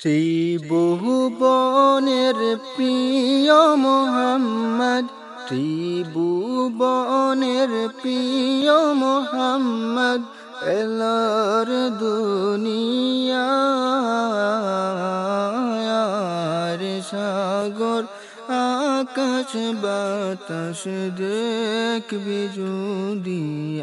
ত্রিভুবনের প্রিয় মোহাম্মদ ত্রিভুবনের প্রিয় মোহাম্মদ, এলার দুনিয়ার সাগর, আকাশ, বাতাস দেখবি যদি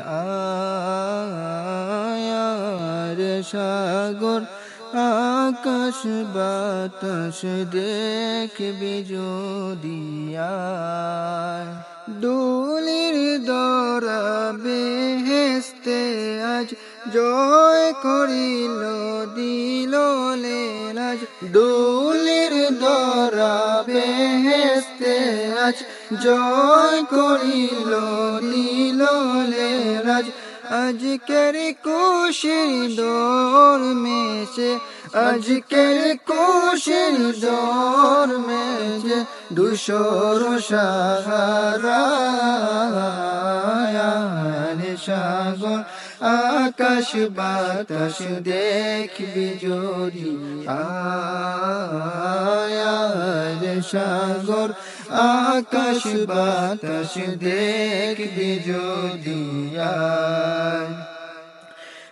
আয়ার সাগর আকাশ বাতাস দেখবি যদি আয়। দুলির দরা বেহেস্তে আজ জয় করিল, দিল লেলাজ দুলির দরা বেহেস্তে আজ জয় করিল আজকের খুশির দোর মেশে আজকের খুশির দোর মেশে দুশোর সাহারা সাগর, আকাশ বাতাস দেখবি যদি। আয়ার সাগর, আকাশ বাতাস দেখবি যদি। আয়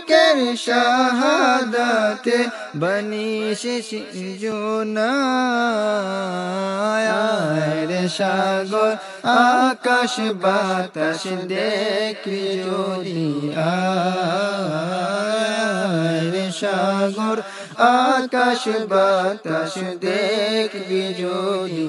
মুখের শাহাদাতে বনি শিশোনায় সাগর আকাশ বাতাস দেখবি যদি আয় সাগর আকাশ বাতাস দেখবি যদি